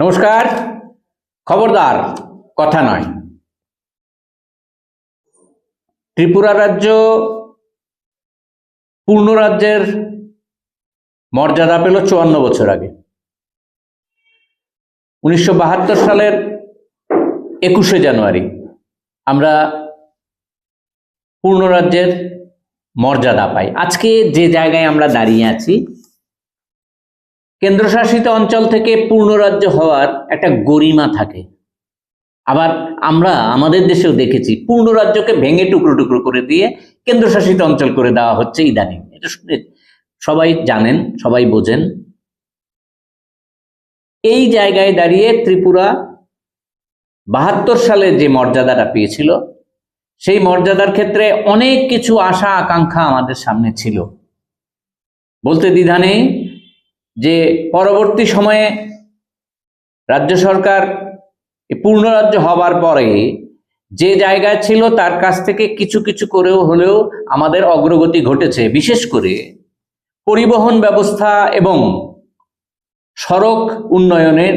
নমস্কার। খবরদার, কথা নয়। ত্রিপুরা রাজ্য পূর্ণ রাজ্যের মর্যাদা পেল চুয়ান্ন বছর আগে। উনিশশো বাহাত্তর সালের একুশে জানুয়ারি আমরা পূর্ণ রাজ্যের মর্যাদা পাই। আজকে যে জায়গায় আমরা দাঁড়িয়ে আছি কেন্দ্রশাসিত অঞ্চল থেকে পূর্ণ রাজ্য হওয়ার একটা গরিমা থাকে। আবার আমরা আমাদের দেশেও দেখেছি পূর্ণ রাজ্যকে ভেঙে টুকরো টুকরো করে দিয়ে কেন্দ্রশাসিত অঞ্চল করে দেওয়া হচ্ছে ইদানিং। এটা শুনে সবাই জানেন, সবাই বোঝেন। এই জায়গায় দাঁড়িয়ে ত্রিপুরা বাহাত্তর সালে যে মর্যাদাটা পেয়েছিল, সেই মর্যাদার ক্ষেত্রে অনেক কিছু আশা আকাঙ্ক্ষা আমাদের সামনে ছিল। বলতে দ্বিধা নেই যে পরবর্তী সময়ে রাজ্য সরকার পূর্ণ রাজ্য হবার পরে যে জায়গায় ছিল তার কাছ থেকে কিছু কিছু করেও হলেও আমাদের অগ্রগতি ঘটেছে। বিশেষ করে পরিবহন ব্যবস্থা এবং সড়ক উন্নয়নের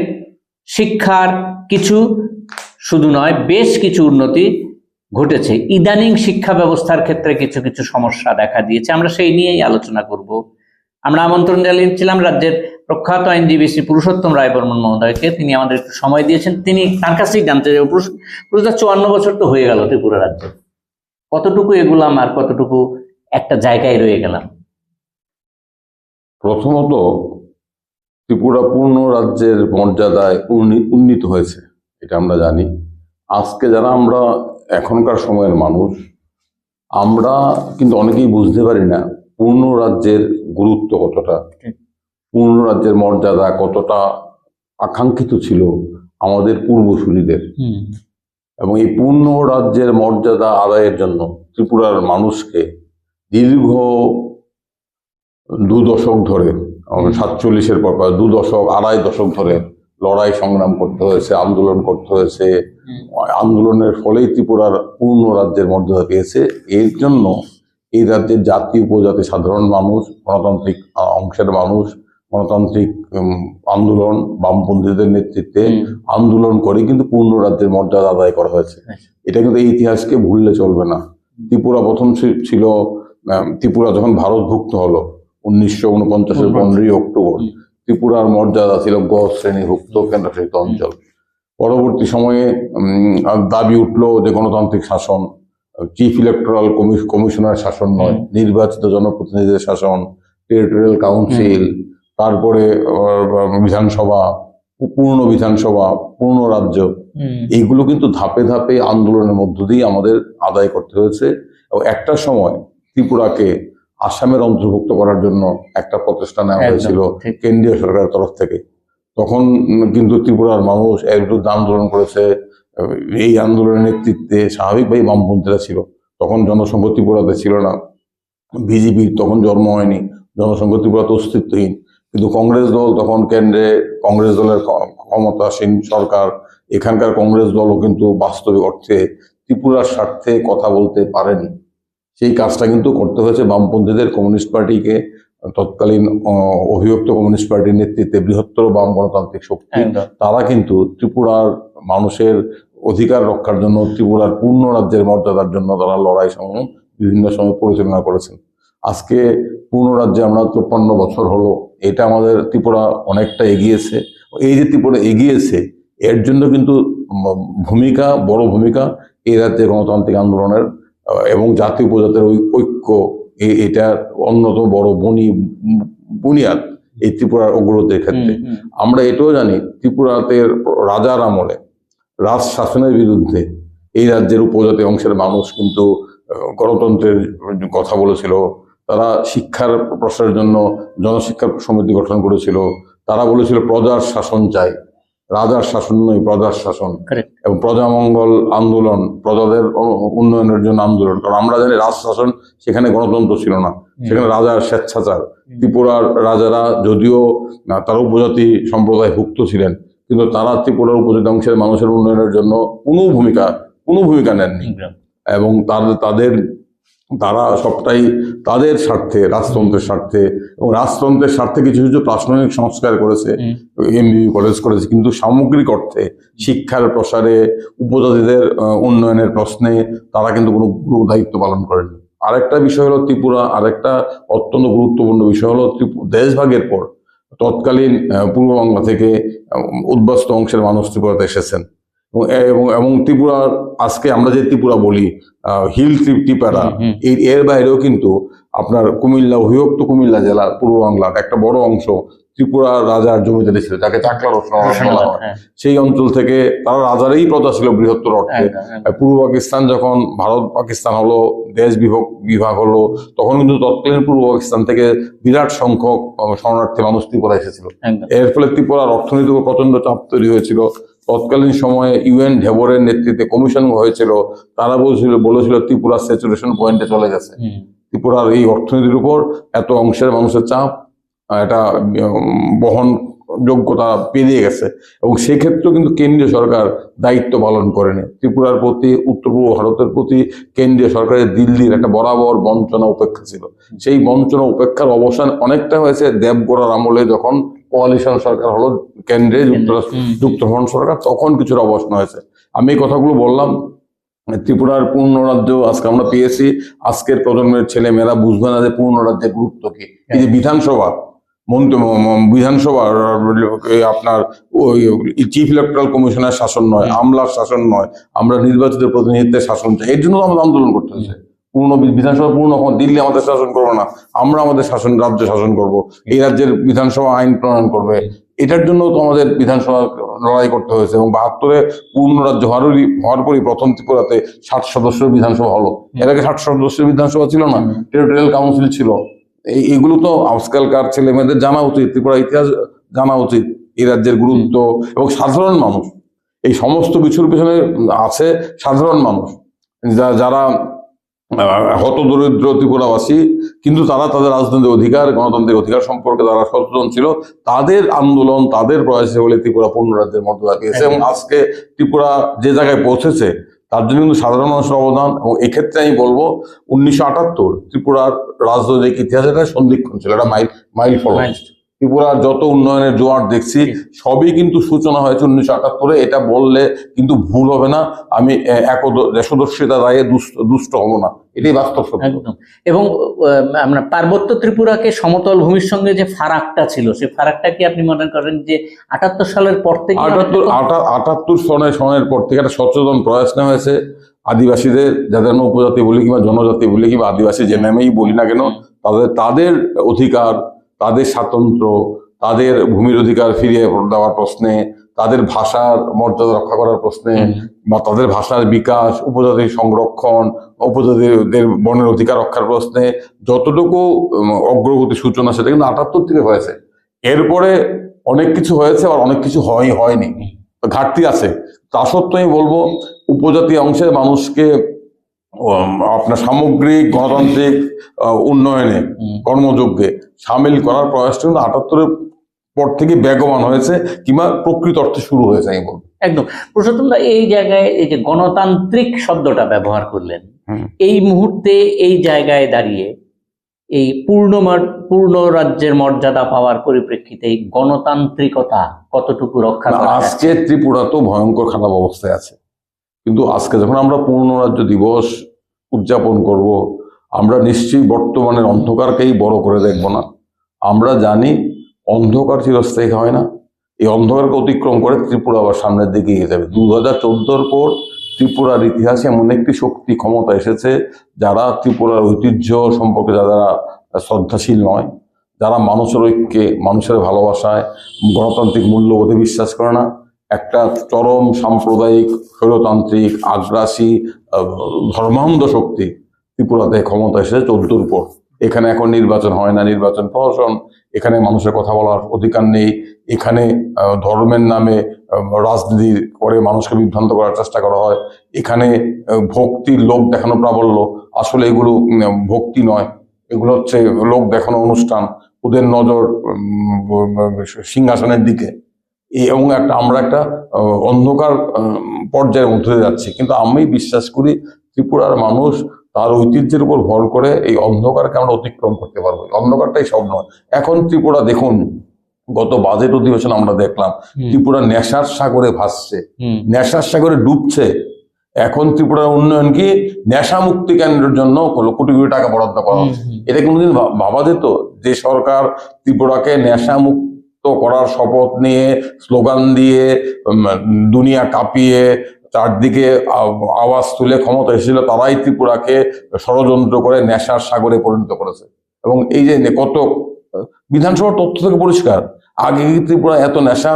শিক্ষার কিছু শুধু নয়, বেশ কিছু উন্নতি ঘটেছে। ইদানিং শিক্ষা ব্যবস্থার ক্ষেত্রে কিছু কিছু সমস্যা দেখা দিয়েছে। আমরা সেই নিয়েই আলোচনা করব। আমরা আমন্ত্রণ জানিয়েছিলাম রাজ্যের প্রখ্যাত আইনজীবী শ্রী পুরুষোত্তম রায় বর্মন মহোদয়কে। তিনি আমাদের একটু সময় দিয়েছেন। তিনি তার কাছেই জানতে চাই চুয়ান্ন বছর তো হয়ে গেল ত্রিপুরা রাজ্যে। কতটুকু এগুলাম আর কতটুকু একটা জায়গায় রয়ে গেলাম? প্রথমত, ত্রিপুরা পূর্ণ রাজ্যের মর্যাদায় উন্নি- উন্নীত হয়েছে, এটা আমরা জানি। আজকে যারা আমরা এখনকার সময়ের মানুষ, আমরা কিন্তু অনেকেই বুঝতে পারি না পূর্ণ রাজ্যের গুরুত্ব কতটা? পূর্ণ রাজ্যের মর্যাদা কতটা আকাঙ্ক্ষিত ছিল আমাদের পূর্বসূরিদের? এবং এই পূর্ণ রাজ্যের মর্যাদা আদায়ের জন্য ত্রিপুরার মানুষকে দীর্ঘ দু দশক ধরে সাতচল্লিশের পর দু দশক আড়াই দশক ধরে লড়াই সংগ্রাম করতে হয়েছে আন্দোলন করতে হয়েছে। আন্দোলনের ফলেই ত্রিপুরার পূর্ণ রাজ্যের মর্যাদা পেয়েছে। এর জন্য এই রাজ্যের জাতি উপজাতি সাধারণ মানুষ গণতান্ত্রিক অংশের মানুষ গণতান্ত্রিক আন্দোলন বামপন্থীদের নেতৃত্বে আন্দোলন করে কিন্তু পূর্ণ রাজ্যের মর্যাদা আদায় করা হয়েছে। আচ্ছা। এটা কিন্তু এই ইতিহাসকে ভুললে চলবে না। ত্রিপুরা প্রথম ছিল ত্রিপুরা যখন ভারতভুক্ত হলো উনিশশো উনপঞ্চাশের পনেরোই অক্টোবর ত্রিপুরার মর্যাদা ছিল গ শ্রেণীভুক্ত কেন্দ্রশাসিত অঞ্চল। পরবর্তী সময়ে দাবি উঠল যে গণতান্ত্রিক শাসন চিফ ইলেকট্রাল কমিশনার শাসন নয় নির্বাচিত জনপ্রতিনিধিদের শাসন টেরিটোরিয়াল কাউন্সিল তারপরে বিধানসভা পূর্ণ বিধানসভা পূর্ণ রাজ্য। এইগুলো কিন্তু ধাপে ধাপে আন্দোলনের মধ্য দিয়ে আমাদের আদায় করতে হয়েছে। এবং একটা সময় ত্রিপুরাকে আসামের অন্তর্ভুক্ত করার জন্য একটা প্রচেষ্টা নেওয়া হয়েছিল কেন্দ্রীয় সরকারের তরফ থেকে। তখন কিন্তু ত্রিপুরার মানুষ এর বিরুদ্ধে আন্দোলন করেছে। এই আন্দোলনের নেতৃত্বে স্বাভাবিকভাবেই বামপন্থীরা ছিল। তখন জনসংঘ ত্রিপুরাতে ছিল না। বিজেপির তখন জন্ম হয়নি। জনসংঘ অস্তিত্বহীন। কিন্তু কংগ্রেস দল তখন কেন্দ্রে কংগ্রেস দলের ক্ষমতাসীন সরকার। এখানকার কংগ্রেস দলও কিন্তু বাস্তবিক অর্থে ত্রিপুরার স্বার্থে কথা বলতে পারেনি। সেই কাজটা কিন্তু করতে হয়েছে বামপন্থীদের কমিউনিস্ট পার্টিকে। তৎকালীন আহ, অভিযুক্ত কমিউনিস্ট পার্টির নেতৃত্বে বৃহত্তর বাম গণতান্ত্রিক শক্তি। তারা কিন্তু ত্রিপুরার মানুষের অধিকার রক্ষার জন্য ত্রিপুরার পূর্ণ রাজ্যের মর্যাদার জন্য তারা লড়াই সংগ্রাম বিভিন্ন সময় পরিচালনা করেছেন। আজকে পূর্ণ রাজ্যে আমরা চুপ্পান্ন বছর হলো এটা আমাদের ত্রিপুরা অনেকটা এগিয়েছে। এই যে ত্রিপুরা এগিয়েছে এর জন্য কিন্তু ভূমিকা বড় ভূমিকা এই রাজ্যে গণতান্ত্রিক আন্দোলনের এবং জাতি উপজাতের ঐক্য এ- এটা অন্যতম বড় বনি বুনিয়াদ এই ত্রিপুরার অগ্রগতির ক্ষেত্রে। আমরা এটাও জানি ত্রিপুরাতে রাজার আমলে রাজ শাসনের বিরুদ্ধে। এই রাজ্যের উপজাতি অংশের মানুষ কিন্তু গণতন্ত্রের কথা বলেছিল। তারা শিক্ষার প্রসারের জন্য জনশিক্ষা সমিতি গঠন করেছিল। তারা বলেছিল প্রজার শাসন চাই। রাজার শাসন নয় প্রজার শাসন। এবং প্রজামঙ্গল আন্দোলন প্রজাদের উন্নয়নের জন্য আন্দোলন। কারণ আমরা জানি রাজ শাসন সেখানে গণতন্ত্র ছিল না। সেখানে রাজার স্বেচ্ছাচার। ত্রিপুরার রাজারা যদিও তারা উপজাতি সম্প্রদায় ভুক্ত ছিলেন কিন্তু তারা ত্রিপুরার উপজাতি অংশের মানুষের উন্নয়নের জন্য কোনো ভূমিকা কোনো ভূমিকা নেননি। এবং তাদের তাদের তারা সবটাই তাদের স্বার্থে রাজতন্ত্রের স্বার্থে এবং রাজতন্ত্রের স্বার্থে কিছু কিছু প্রাথমিক সংস্কার করেছে। এমবিবি কলেজ করেছে কিন্তু সামগ্রিক অর্থে শিক্ষার প্রসারে উপজাতিদের উন্নয়নের প্রশ্নে তারা কিন্তু কোনো গুরু দায়িত্ব পালন করেনি আরেকটা বিষয় হলো ত্রিপুরা আরেকটা অত্যন্ত গুরুত্বপূর্ণ বিষয় হলো দেশভাগের পর তৎকালীন আহ, পূর্ববাংলা থেকে উদ্বাস্ত অংশের মানুষ ত্রিপুরাতে এসেছেন এবং এবং ত্রিপুরার আজকে আমরা যে ত্রিপুরা বলি আহ, হিল ত্রি- ত্রিপুরা হুম, হুম। এই এর বাইরেও কিন্তু আপনার কুমিল্লা অভিভক্ত কুমিল্লা জেলা পূর্ব বাংলার একটা বড় অংশ ত্রিপুরা রাজার জমিদারি ছিল যাকে চাকলা বলা হয়। হ্যাঁ, সেই অঞ্চল থেকে তারা রাজারই প্রজা ছিল বৃহত্তর অর্থে। একদম, একদম। পূর্ব পাকিস্তান যখন ভারত পাকিস্তান হলো দেশ বিভগ বিভাগ হলো তখন কিন্তু তৎকালীন পূর্ব পাকিস্তান থেকে বিরাট সংখ্যক শরণার্থী মানুষ ত্রিপুরা এসেছিল। এর ফলে ত্রিপুরার অর্থনৈতিক উপর প্রচণ্ড চাপ তৈরি হয়েছিল। তৎকালীন সময়ে ইউএন ঢেবরের নেতৃত্বে কমিশন হয়েছিল। তারা বলছিল বলেছিল ত্রিপুরা স্যাচুরেশন পয়েন্টে চলে গেছে। ত্রিপুরার এই অর্থনীতির উপর এত অংশের মানুষের চাপ এটা বহন যোগ্যতা পেরিয়ে গেছে। এবং সেক্ষেত্রেও কিন্তু কেন্দ্রীয় সরকার দায়িত্ব পালন করেনি। ত্রিপুরার প্রতি উত্তর পূর্ব ভারতের প্রতি কেন্দ্রীয় সরকারের দিল্লির একটা বরাবর বঞ্চনা উপেক্ষা ছিল। সেই বঞ্চনা উপেক্ষার অবসান অনেকটা হয়েছে দেবগড়ার আমলে যখন কোয়ালিশন সরকার হলো কেন্দ্রে যুক্তরাষ্ট্র। যুক্তফ্রন্ট সরকার তখন কিছুটা অবসান হয়েছে। আমি এই কথাগুলো বললাম ত্রিপুরার পূর্ণ রাজ্য আজকে আমরা পেয়েছি। আজকের প্রজন্মের ছেলে মেয়েরা বুঝবে না যে পূর্ণ রাজ্যের গুরুত্ব কি। এই যে বিধানসভা মন্ত্রী ম- ম- বিধানসভা আপনার ওই চিফ ইলেকট্রাল কমিশনের শাসন নয় আমলার শাসন নয় আমরা নির্বাচিত প্রতিনিধিত্বের শাসন চাই। এর জন্য আমাদের আন্দোলন করতে হয়েছে পূর্ণ বিধানসভা পূর্ণ দিল্লি আমাদের শাসন করবে না আমরা আমাদের শাসন রাজ্য শাসন করব এই রাজ্যের বিধানসভা আইন প্রণয়ন করবে। এটার জন্য তো আমাদের বিধানসভা লড়াই করতে হয়েছে এবং বাহাত্তরে পূর্ণ রাজ্য হওয়ারই হওয়ার পরই প্রথম ত্রিপুরাতে ষাট সদস্যের বিধানসভা হলো। এর আগে ষাট সদস্যের বিধানসভা ছিল না। টেরিটোরিয়াল কাউন্সিল ছিল। এই এগুলো তো আজকালকার ছেলে মেয়েদের জানা উচিত ত্রিপুরা ইতিহাস জানা উচিত এই রাজ্যের গুরুত্ব এবং সাধারণ মানুষ। এই সমস্ত কিছুর পিছনে আছে সাধারণ মানুষ। যা- যারা হত দরিদ্র ত্রিপুরাবাসী কিন্তু তারা তাদের রাজনৈতিক অধিকার গণতান্ত্রিক অধিকার সম্পর্কে তারা সচেতন ছিল তাদের আন্দোলন তাদের প্রয়াসে বলে ত্রিপুরা পূর্ণ রাজ্যের মর্যাদা পেয়েছে। এবং আজকে ত্রিপুরা যে জায়গায় পৌঁছেছে তার জন্য কিন্তু সাধারণ মানুষের অবদান এবং এক্ষেত্রে আমি বলব উনিশশো আটাত্তর ত্রিপুরার রাজনৈতিক ইতিহাসে একটা সন্ধিক্ষণ ছিল এটা মাইল মাইল ফলো. ত্রিপুরার যত উন্নয়নের জোয়ার দেখছি সবই কিন্তু সূচনা হয়েছে উনিশশো আটাত্তরে। এটা বললে কিন্তু ভুল হবে না। আমি এ, একদ- দেশদর্শিতা রায়ে দুষ্ট হব না। এটাই বাস্তব সত্য। এবং আমরা পার্বত্য ত্রিপুরাকে সমতল ভূমির সঙ্গে যে ফারাকটা ছিল সেই ফারাকটা কি আপনি মনে করেন যে আটাত্তর সালের পর থেকে আটাত্তর আটাত্তর সনের সনের পর থেকে একটা সচেতন প্রয়াস নেওয়া হয়েছে। আদিবাসীদের যাদের আমরা উপজাতি বলি কিংবা জনজাতি বলি কিংবা আদিবাসী যে নামেই বলি না কেন তাদের তাদের অধিকার তাদের স্বাতন্ত্র্য তাদের ভূমির অধিকার ফিরিয়ে দেওয়ার প্রশ্নে তাদের ভাষার মর্যাদা রক্ষা করার প্রশ্নে বা তাদের ভাষার বিকাশ উপজাতির সংরক্ষণ উপজাতিদের বনের অধিকার রক্ষার প্রশ্নে যতটুকু অগ্রগতি সূচনা সেটা কিন্তু আটাত্তর থেকে হয়েছে। এরপরে অনেক কিছু হয়েছে আর অনেক কিছু হয় হয়নি। ঘাটতি আছে। তা সত্ত্বেও আমি বলব উপজাতি অংশের মানুষকে আপনার সামগ্রিক গণতান্ত্রিক উন্নয়নে। কর্মযোগ্যে সামিল করার প্রয়াসটা কিন্তু আটাত্তরের পর থেকে বেগবান হয়েছে কিংবা প্রকৃত অর্থে শুরু হয়েছে আমি বলব একদম। দা, এই জায়গায় এই যে গণতান্ত্রিক শব্দটা ব্যবহার করলেন এই মুহূর্তে এই জায়গায় দাঁড়িয়ে এই পূর্ণ পূর্ণ রাজ্যের মর্যাদা পাওয়ার পরিপ্রেক্ষিতে গণতান্ত্রিকতা কতটুকু রক্ষা আজকে ত্রিপুরা তো ভয়ঙ্কর খারাপ অবস্থায় আছে। কিন্তু আজকে যখন আমরা পূর্ণ রাজ্য দিবস উদযাপন করব, আমরা নিশ্চয়ই বর্তমানের অন্ধকারকেই বড় করে দেখব না। আমরা জানি অন্ধকার চিরস্থায়ী হয় না। এই অন্ধকারকে অতিক্রম করে ত্রিপুরা আবার সামনের দিকে এগিয়ে যাবে। দু হাজার চোদ্দোর পর ত্রিপুরার ইতিহাসে এমন একটি শক্তি ক্ষমতা এসেছে যারা ত্রিপুরার ঐতিহ্য সম্পর্কে যারা শ্রদ্ধাশীল নয়, যারা মানুষের ঐক্যে, মানুষের ভালোবাসায় গণতান্ত্রিক মূল্যবোধে বিশ্বাস করে না একটা চরম সাম্প্রদায়িক স্বৈরতান্ত্রিক আগ্রাসী ধর্মান্ধ শক্তি ত্রিপুরাতে ক্ষমতা এসেছে চোদ্দোর পর এখানে এখন নির্বাচন হয় না, নির্বাচন প্রশাসন এখানে মানুষের কথা বলার অধিকার নেই, এখানে ধর্মের নামে রাজনীতি করে মানুষকে বিভ্রান্ত করার চেষ্টা করা হয়। এখানে ভক্তির লোক দেখানো প্রাবল্য। আসলে এগুলো ভক্তি নয়। এগুলো হচ্ছে লোক দেখানো অনুষ্ঠান। ওদের নজর সিংহাসনের দিকে। এবং একটা আমরা একটা অন্ধকার পর্যায়ের মধ্যে যাচ্ছি। কিন্তু আমি বিশ্বাস করি ত্রিপুরার মানুষ তার ঐতিহ্যের উপর ভর করে এই অন্ধকারকে আমরা অতিক্রম করতে পারব। অন্ধকারটাই সব নয়। এখন ত্রিপুরা দেখুন গত বাজেট অধিবেশন আমরা দেখলাম ত্রিপুরা নেশার সাগরে ভাসছে। নেশার সাগরে ডুবছে। এখন ত্রিপুরার উন্নয়ন কি? নেশা মুক্তি কেন্দ্রের জন্য কোটি কোটি টাকা বরাদ্দ করা। এটা কোনোদিন ভাবা যেত যে সরকার ত্রিপুরাকে নেশা মুক্ত করার শপথ নিয়ে, স্লোগান দিয়ে দুনিয়া কাঁপিয়ে, চারদিকে আওয়াজ তুলে ক্ষমতা এসেছিল, তারাই ত্রিপুরাকে ষড়যন্ত্র করে নেশার সাগরে পরিণত করেছে। এবং এই যে কত, বিধানসভার তথ্য থেকে পরিষ্কার, আগে ত্রিপুরা এত নেশা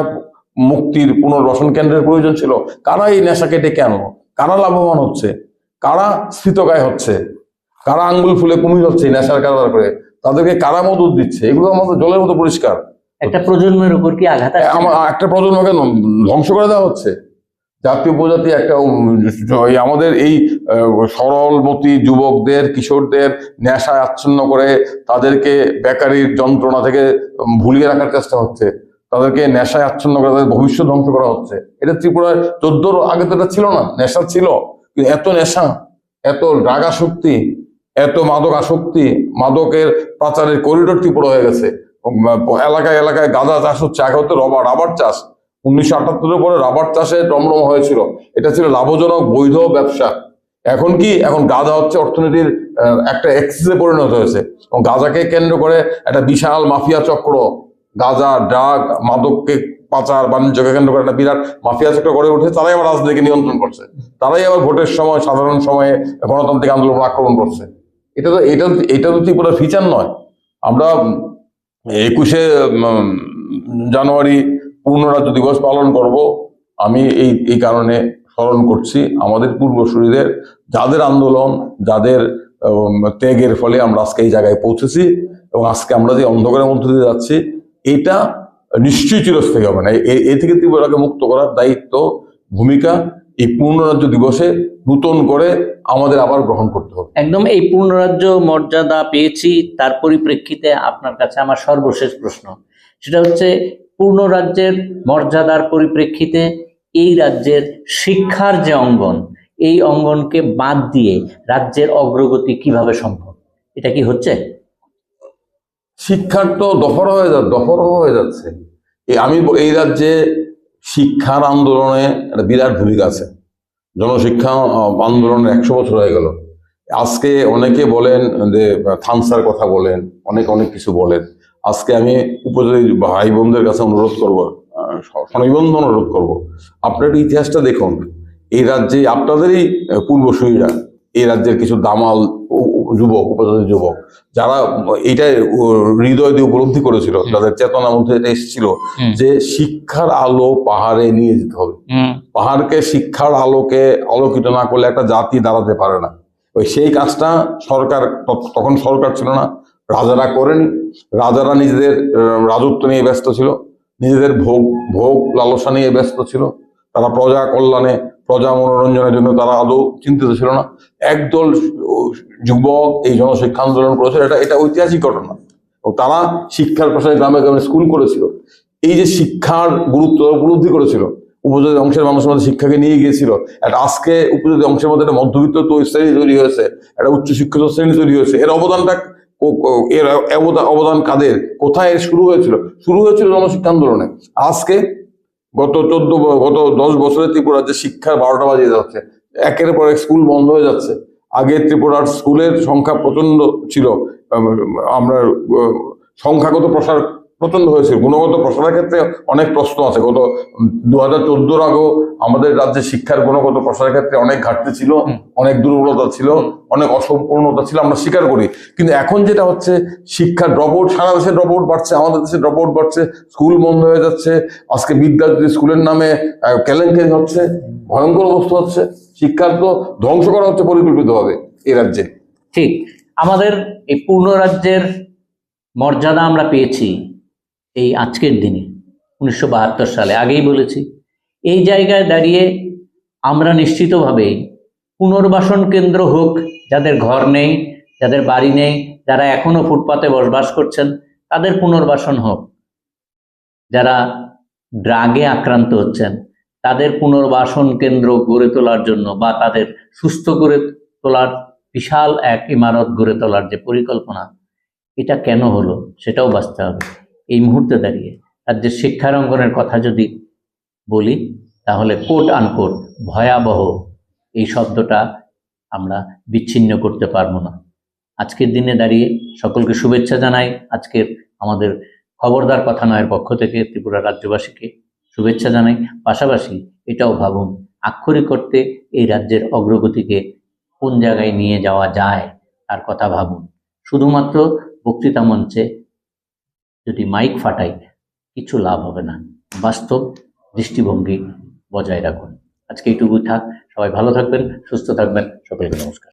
মুক্তির পুনর্বাসন কেন্দ্রের প্রয়োজন ছিল? কারা এই নেশা কেটে কেন কারা লাভবান হচ্ছে? কারা স্থিতকায় হচ্ছে? কারা আঙ্গুল ফুলে কুমির হচ্ছে নেশার কারবার করে? তাদেরকে কারা মদত দিচ্ছে? এগুলো আমাদের জলের মতো পরিষ্কার। একটা প্রজন্মের উপর কি আঘাত একটা প্রজন্মকে ধ্বংস করে দেওয়া হচ্ছে। জাতীয় উপজাতি একটা আমাদের এই সরলমতি যুবকদের, কিশোরদের নেশায় আচ্ছন্ন করে তাদেরকে বেকারির যন্ত্রণা থেকে ভুলিয়ে রাখার চেষ্টা হচ্ছে। তাদেরকে নেশায় আচ্ছন্ন করে তাদের ভবিষ্যৎ ধ্বংস করা হচ্ছে। এটা ত্রিপুরায় চোদ্দোর আগে তো এটা ছিল না, নেশা ছিল। কিন্তু এত নেশা, এত ড্রাগ আসক্তি এত মাদক আসক্তি মাদকের পাচারের করিডোর ত্রিপুরা হয়ে গেছে। এলাকায় এলাকায় গাঁজা চাষ হচ্ছে। এক হতো রবার, রাবার চাষ। উনিশশো আটাত্তরের পরে রাবার চাষে রমরম হয়েছিল। এটা ছিল লাভজনক বৈধ ব্যবসা। এখন কি? এখন গাঁজা হচ্ছে অর্থনীতির একটা এক্সিসে পরিণত হয়েছে। এবং গাঁজাকে কেন্দ্র করে একটা বিশাল মাফিয়া চক্র। গাঁজা ড্রাগ মাদককে পাচার, বাণিজ্যকে কেন্দ্র করে একটা বিরাট মাফিয়া চক্র গড়ে উঠে, তারাই আবার রাজনীতিকে নিয়ন্ত্রণ করছে। তারাই আবার ভোটের সময়, সাধারণ সময়ে গণতান্ত্রিক আন্দোলন আক্রমণ করছে। এটা তো, এটা এটা তো ত্রিপুরার ফিচার নয়। আমরা একুশে জানুয়ারি পূর্ণ রাজ্য দিবস পালন করব। আমি এই এই কারণে স্মরণ করছি আমাদের পূর্বসূরীদের, যাদের আন্দোলন, যাদের ত্যাগের ফলে আমরা আজকে এই জায়গায় পৌঁছেছি এবং আজকে আমরা যে অন্ধকারের মধ্যে দিয়ে যাচ্ছি, এটা নিশ্চয়ই চিরস্থায়ী হবে না। এ থেকে ত্রিপুরাকে মুক্ত করার দায়িত্ব, ভূমিকা এই পূর্ণ রাজ্য দিবসে নূতন করে আমাদের আবার গ্রহণ করতে হবে। একদম এই পূর্ণরাজ্য মর্যাদা পেয়েছি তার পরিপ্রেক্ষিতে আপনার কাছে আমার সর্বশেষ প্রশ্ন। সেটা হচ্ছে পূর্ণরাজ্যের মর্যাদার পরিপ্রেক্ষিতে এই রাজ্যের শিক্ষার যে অঙ্গন এই অঙ্গনকে বাদ দিয়ে রাজ্যের অগ্রগতি কীভাবে সম্ভব? এটা কি হচ্ছে? শিক্ষার তো দফর হয়ে যাচ্ছে দফর হয়ে যাচ্ছে। আমি এই রাজ্যে শিক্ষার আন্দোলনে একটা বিরাট ভূমিকা আছে। জনশিক্ষা আহ, আন্দোলনের একশো বছর হয়ে গেল। আজকে অনেকে বলেন যে থানসার কথা বলেন অনেক অনেক কিছু বলেন। আজকে আমি উপযোগী ভাই বোনদের কাছে অনুরোধ করব আহ, স- স্বনিবন্ধন অনুরোধ করব। আপনার ইতিহাসটা দেখুন। এই রাজ্যে আপনাদেরই পূর্বসূরীরা এই রাজ্যের কিছু দামাল উ- যুবক উপজাতি যুবক যারা এটা হৃদয় দিয়ে উপলব্ধি করেছিল তাদের চেতনার মধ্যে এটা এসেছিল যে শিক্ষার আলো পাহাড়ে নিয়ে যেতে হবে। পাহাড়কে শিক্ষার আলোকে আলোকিত না করলে একটা জাতি দাঁড়াতে পারে না। ওই সেই কাজটা সরকার তখন সরকার ছিল না রাজারা করেনি। রাজারা নিজেদের রাজত্ব নিয়ে ব্যস্ত ছিল। নিজেদের ভোগ ভোগ লালসা নিয়ে ব্যস্ত ছিল। তারা প্রজা কল্যাণে প্রজা মনোরঞ্জনের জন্য তারা আদৌ চিন্তিত ছিল না। একদল যুবক এই জনশিক্ষা আন্দোলন করেছিল, এটা এটা ঐতিহাসিক ঘটনা। এবং তারা শিক্ষার প্রসারে গ্রামে গ্রামে স্কুল করেছিল। এই যে শিক্ষার গুরুত্ব উপলব্ধি করেছিল, উপজাতি অংশের মানুষের মধ্যে শিক্ষাকে নিয়ে গিয়েছিল, একটা আজকে উপজাতি অংশের মধ্যে একটা মধ্যবিত্ত শ্রেণি তৈরি হয়েছে, একটা উচ্চ শিক্ষিত শ্রেণি তৈরি হয়েছে। এর অবদানটা এর অবদান কাদের? কোথায় শুরু হয়েছিল? শুরু হয়েছিল জনশিক্ষা আন্দোলনে। আজকে গত চোদ্দ গত দশ বছরে ত্রিপুরার যে শিক্ষার বারোটা বাজিয়ে যাচ্ছে, একের পর এক স্কুল বন্ধ হয়ে যাচ্ছে। আগে ত্রিপুরার স্কুলের সংখ্যা প্রচণ্ড ছিল। আমরা সংখ্যাগত প্রসার প্রচণ্ড হয়েছে। গুণগত প্রসারের ক্ষেত্রে অনেক প্রশ্ন আছে। গত দু হাজার চোদ্দোর আগেও আমাদের রাজ্যে শিক্ষার গুণগত প্রসারের ক্ষেত্রে অনেক ঘাটতি ছিল অনেক দুর্বলতা ছিল অনেক অসম্পূর্ণতা ছিল আমরা স্বীকার করি। কিন্তু এখন যেটা হচ্ছে শিক্ষার ড্রপ আউট সারা দেশে ড্রপ আউট বাড়ছে আমাদের দেশে ড্রপ আউট বাড়ছে স্কুল বন্ধ হয়ে যাচ্ছে আজকে বিদ্যার্থী স্কুলের নামে কেলেঙ্কারি হচ্ছে ভয়ঙ্কর অবস্থা হচ্ছে শিক্ষার তো ধ্বংস করা হচ্ছে পরিকল্পিতভাবে এই রাজ্যে। ঠিক। আমাদের এই পূর্ণ রাজ্যের মর্যাদা আমরা পেয়েছি। এই আজকের দিনে, উনিশশো বাহাত্তর সালে। আগেই বলেছি, এই জায়গায় দাঁড়িয়ে আমরা নিশ্চিতভাবেই পুনর্বাসন কেন্দ্র হোক, যাদের ঘর নেই, যাদের বাড়ি নেই, যারা এখনও ফুটপাতে বসবাস করছেন, তাদের পুনর্বাসন হোক। যারা ড্রাগে আক্রান্ত হচ্ছেন, তাদের পুনর্বাসন কেন্দ্র গড়ে তোলার জন্য বা তাদের সুস্থ করে তোলার বিশাল এক ইমারত গড়ে তোলার যে পরিকল্পনা, এটা কেন হলো সেটাও বাঁচতে হবে। এই মুহূর্তে দাঁড়িয়ে। রাজ্যের শিক্ষার অঙ্গনের কথা যদি বলি, তাহলে কোট আনকোট ভয়াবহ এই শব্দটা আমরা বিচ্ছিন্ন করতে পারব না। আজকের দিনে দাঁড়িয়ে সকলকে শুভেচ্ছা জানাই। আজকের আমাদের খবরদার কথা নয়ের পক্ষ থেকে ত্রিপুরা রাজ্যবাসীকে শুভেচ্ছা জানাই। পাশাপাশি এটাও ভাবুন, আক্ষরিক করতে এই রাজ্যের অগ্রগতিকে কোন জায়গায় নিয়ে যাওয়া যায়, তার কথা ভাবুন। শুধুমাত্র বক্তৃতা মঞ্চে যদি মাইক ফাটাই, কিছু লাভ হবে না। বাস্তব দৃষ্টিভঙ্গি বজায় রাখুন। আজকে এইটুকু থাক। সবাই ভালো থাকবেন, সুস্থ থাকবেন। সকলকে নমস্কার।